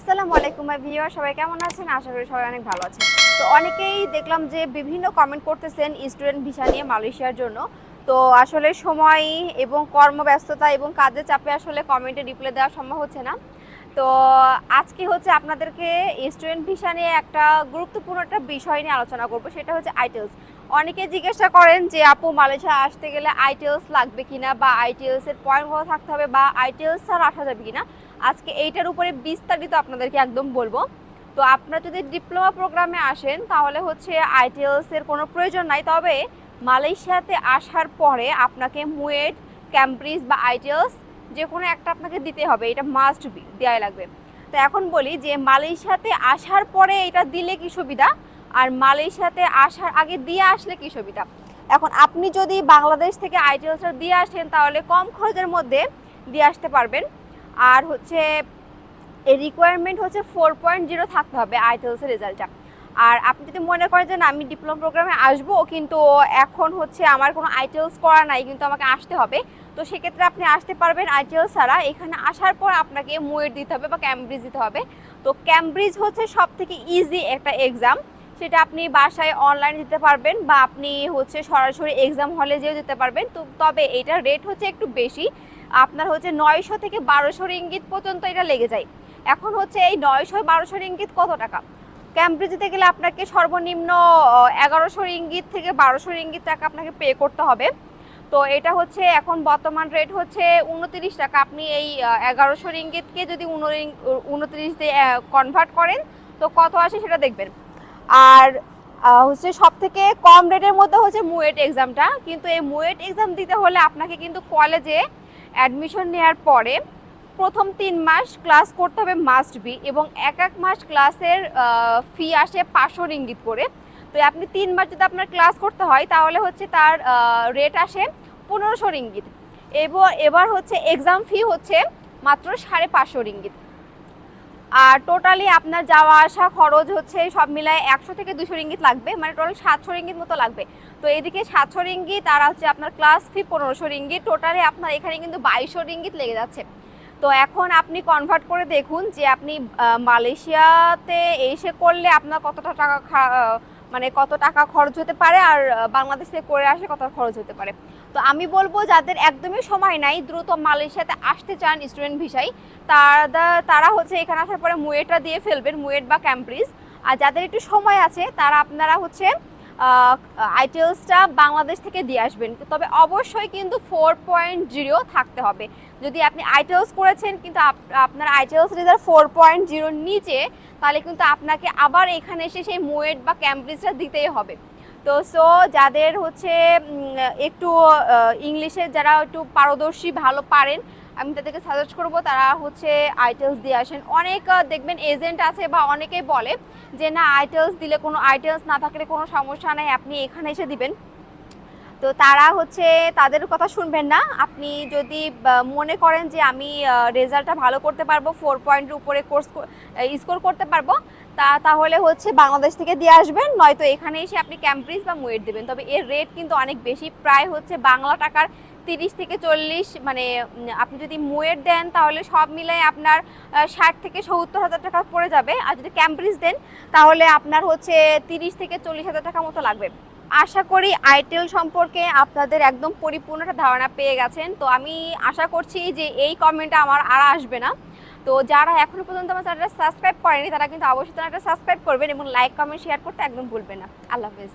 আসসালামু আলাইকুম মাই ভিউয়ার সবাই কেমন আছেন? আশা করি সবাই অনেক ভালো আছেন। তো অনেকেই দেখলাম যে বিভিন্ন কমেন্ট করতেছেন স্টুডেন্ট ভিসা নিয়ে মালয়েশিয়ার জন্য। তো আসলে সময় এবং কর্মব্যস্ততা এবং কাজের চাপে আসলে কমেন্টে রিপ্লাই দেওয়া সম্ভব হচ্ছে না। তো আজকে হচ্ছে আপনাদেরকে স্টুডেন্ট ভিসা নিয়ে একটা গুরুত্বপূর্ণ একটা বিষয় নিয়ে আলোচনা করব, সেটা হচ্ছে আইটেলস অনেকে জিজ্ঞাসা করেন যে, আপু, মালয়েশিয়া আসতে গেলে আইটেলস লাগবে কিনা বা আইটেলস এর পয়েন্ট ভালো থাকতে হবে বা আইটেলস ছাড়া আসা যাবে কিনা? আজকে এইটার উপরে বিস্তারিত আপনাদেরকে একদম বলব। তো আপনারা যদি ডিপ্লোমা প্রোগ্রামে আসেন, তাহলে হচ্ছে আইটিএলস এর কোনো প্রয়োজন নাই। তবে মালয়েশিয়াতে আসার পরে আপনাকে মুয়েট, ক্যাম্ব্রিজ বা আইটিএলস যে কোনো একটা আপনাকে দিতে হবে। এটা মাস্ট বি দেওয়াই লাগবে। তো এখন বলি যে, মালয়েশিয়াতে আসার পরে এটা দিলে কি সুবিধা? আর মালয়েশিয়াতে আসার আগে দিয়ে আসলে কি সুবিধা? এখন আপনি যদি বাংলাদেশ থেকে আইটিএলসটা দিয়ে আসেন, তাহলে কম খরচের মধ্যে দিয়ে আসতে পারবেন। আর হচ্ছে রিকোয়ারমেন্ট হচ্ছে ফোর পয়েন্ট জিরো থাকতে হবে আইটেলসের রেজাল্টটা আর আপনি যদি মনে করেন যে না, আমি ডিপ্লোমা প্রোগ্রামে আসব কিন্তু এখন হচ্ছে আমার কোনো আইটেলস করা নাই কিন্তু আমাকে আসতে হবে তো সেক্ষেত্রে আপনি আসতে পারবেন আইটেলস ছাড়া। এখানে আসার পর আপনাকে মুয়েট দিতে হবে বা ক্যামব্রিজ দিতে হবে। তো ক্যামব্রিজ হচ্ছে সব থেকে ইজি একটা এক্সাম সেটা আপনি বাসায় অনলাইন দিতে পারবেন বা আপনি হচ্ছে সরাসরি এক্সাম হলে যেও দিতে পারবেন। তো তবে এটার রেট হচ্ছে একটু বেশি। আপনার হচ্ছে নয়শো থেকে বারোশো রিঙ্গিত পর্যন্ত এটা লেগে যায়। এখন হচ্ছে এই নয়শো বারোশো রিঙ্গিত কত টাকা? ক্যাম্ব্রিজ দিতে গেলে আপনাকে সর্বনিম্ন এগারোশো রিঙ্গিত থেকে বারোশো রিঙ্গিত টাকা আপনাকে পে করতে হবে। তো এটা হচ্ছে এখন বর্তমান রেট হচ্ছে উনত্রিশ টাকা। আপনি এই এগারোশো রিঙ্গিতকে যদি উনত্রিশ দিয়ে কনভার্ট করেন, তো কত আসে সেটা দেখবেন। আর হচ্ছে সব থেকে কম রেটের মধ্যে হচ্ছে মুয়েট এক্সামটা কিন্তু এই মুয়েট এক্সাম দিতে হলে আপনাকে কিন্তু কলেজে অ্যাডমিশন নেওয়ার পরে প্রথম তিন মাস ক্লাস করতে হবে মাস্ট বি এবং এক এক মাস ক্লাসের ফি আসে পাঁচশো ইঙ্গিত করে। তো আপনি তিন মাস যদি আপনার ক্লাস করতে হয়, তাহলে হচ্ছে তার রেট আসে পনেরোশো ইঙ্গিত এবার এবার হচ্ছে এক্সাম ফি হচ্ছে মাত্র সাড়ে পাঁচশো রিঙ্গিত। আর টোটালি আপনার যাওয়া আসা খরচ হচ্ছে সব মিলায় একশো থেকে দুশো রিঙ্গিত লাগবে মানে টোটাল সাতশো রিঙ্গিত মতো লাগবে। তো এদিকে সাতশো রিঙ্গিত আর হচ্ছে আপনার ক্লাস ফি পনেরোশো রিঙ্গিত টোটালি আপনার এখানে কিন্তু বাইশশো রিঙ্গিত লেগে যাচ্ছে। তো এখন আপনি কনভার্ট করে দেখুন যে আপনি মালয়েশিয়াতে এসে করলে আপনার কতটা টাকা মানে কত টাকা খরচ হতে পারে আর বাংলাদেশ থেকে করে আসে কত খরচ হতে পারে। তো আমি বলব যাদের একদমই সময় নাই, দ্রুত মালয়েশিয়াতে আসতে চান স্টুডেন্ট ভিসায়, তারা তারা হচ্ছে এখানে আসার পরে মুয়েটা দিয়ে ফেলবেন, মুয়েট বা ক্যাম্প্রিজ আর যাদের একটু সময় আছে, তারা আপনারা হচ্ছে আইটেলসটা বাংলাদেশ থেকে দিয়ে আসবেন। তবে অবশ্যই কিন্তু ফোর পয়েন্ট জিরো থাকতে হবে। যদি আপনি আইটেলস করেছেন, কিন্তু আপ- আপনার আইটেলস রেজাল্ট ফোর পয়েন্ট জিরোর নিচে, তাহলে কিন্তু আপনাকে আবার এখানে এসে সেই মুয়েট বা ক্যাম্ব্রিজটা দিতেই হবে। তো সো যাদের হচ্ছে একটু ইংলিশে যারা একটু পারদর্শী, ভালো পারেন আমি তাদেরকে সাজেস্ট করব, তারা হচ্ছে আইটেলস দিয়ে আসেন। অনেক দেখবেন এজেন্ট আছে বা অনেকেই বলে যে, না আইটেলস দিলে কোনো আইটেলস না থাকলে কোনো সমস্যা নেই, আপনি এখানে এসে দিবেন। তো তারা হচ্ছে তাদের কথা শুনবেন না। আপনি যদি মনে করেন যে, আমি রেজাল্টটা ভালো করতে পারব ফোর পয়েন্টের উপরে কোর্স স্কোর করতে পারব তা তাহলে হচ্ছে বাংলাদেশ থেকে দিয়ে আসবেন, নয়তো এখানে এসে আপনি ক্যাম্প্রিজ বা মুয়েট দেবেন। তবে এর রেট কিন্তু অনেক বেশি। প্রায় হচ্ছে বাংলা টাকার তিরিশ থেকে চল্লিশ মানে আপনি যদি মুয়েট দেন তাহলে সব মিলাই আপনার ষাট থেকে সত্তর হাজার টাকা পড়ে যাবে। আর যদি ক্যাম্ব্রিজ দেন তাহলে আপনার হচ্ছে তিরিশ থেকে চল্লিশ হাজার টাকা মতো লাগবে। আশা করি আইটেল সম্পর্কে আপনাদের একদম পরিপূর্ণ একটা ধারণা পেয়ে গেছেন। তো আমি আশা করছি যে এই কমেন্টটা আমার আর আসবে না। তো যারা এখনও পর্যন্ত আমার চ্যানেলটা সাবস্ক্রাইব করেনি, তারা কিন্তু অবশ্যই চ্যানেলটা সাবস্ক্রাইব করবেন এবং লাইক কমেন্ট শেয়ার করতে একদম ভুলবেন না। আল্লাহ হাফেজ।